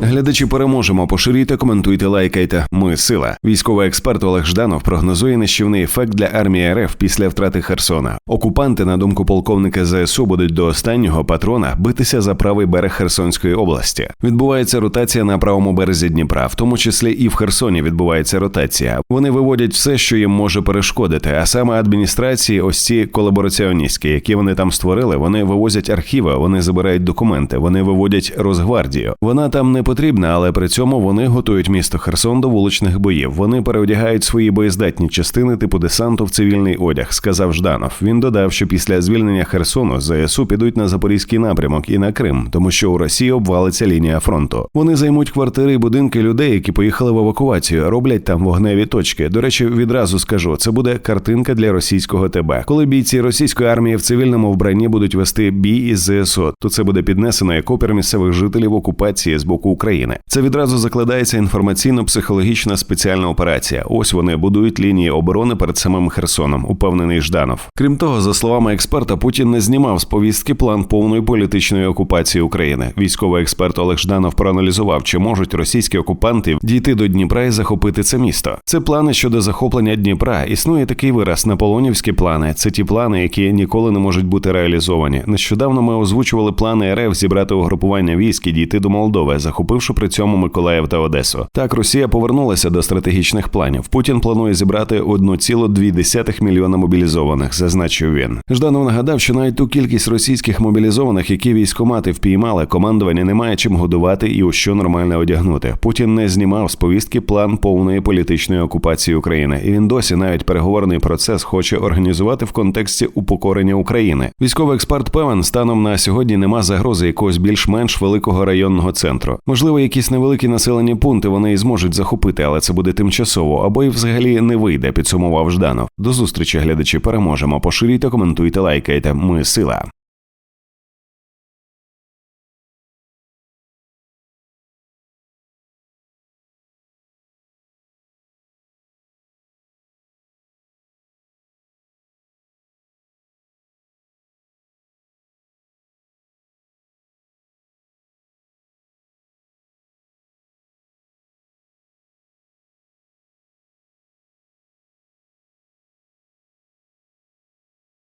Глядачі переможемо. Поширюйте, коментуйте, лайкайте. Ми сила. Військовий експерт Олег Жданов прогнозує нищівний ефект для армії РФ після втрати Херсона. Окупанти, на думку полковника ЗСУ, будуть до останнього патрона битися за правий берег Херсонської області. Відбувається ротація на правому березі Дніпра, в тому числі і в Херсоні відбувається ротація. Вони виводять все, що їм може перешкодити. А саме адміністрації, ось ці колабораціоністські, які вони там створили, вони вивозять архіви, вони забирають документи, вони виводять Росгвардію. Вона там не потрібна, але при цьому вони готують місто Херсон до вуличних боїв. Вони переодягають свої боєздатні частини типу десанту в цивільний одяг, сказав Жданов. Він додав, що після звільнення Херсону ЗСУ підуть на запорізький напрямок і на Крим, тому що у Росії обвалиться лінія фронту. Вони займуть квартири і будинки людей, які поїхали в евакуацію, роблять там вогневі точки. До речі, відразу скажу, це буде картинка для російського ТБ. Коли бійці російської армії в цивільному вбранні будуть вести бій із ЗСУ, то це буде піднесено як опір місцевих жителів окупації з боку України. Це відразу закладається інформаційно-психологічна спеціальна операція. Ось вони будують лінії оборони перед самим Херсоном, упевнений Жданов. Крім того, за словами експерта, Путін не знімав з повістки план повної політичної окупації України. Військовий експерт Олег Жданов проаналізував, чи можуть російські окупанти дійти до Дніпра і захопити це місто. Це плани щодо захоплення Дніпра. Існує такий вираз наполонівські плани. Це ті плани, які ніколи не можуть бути реалізовані. Нещодавно ми озвучували плани РФ зібрати угрупування військ і дійти до Молдови, захопивши при цьому Миколаїв та Одесу. Так Росія повернулася до стратегічних планів. Путін планує зібрати 1,2 мільйона мобілізованих, зазначив він. Жданов нагадав, що навіть ту кількість російських мобілізованих, які військомати впіймали, командування не має чим годувати і у що нормально одягнути. Путін не знімав з повістки план повної політичної окупації України, і він досі навіть переговорний процес хоче організувати в контексті упокорення України. Військовий експерт певен, станом на сьогодні нема загрози якогось більш-менш великого районного центру. Можливо, якісь невеликі населені пункти вони і зможуть захопити, але це буде тимчасово або й взагалі не вийде. Підсумував Жданов. До зустрічі, глядачі. Переможемо. Поширюйте, коментуйте, лайкайте. Ми сила.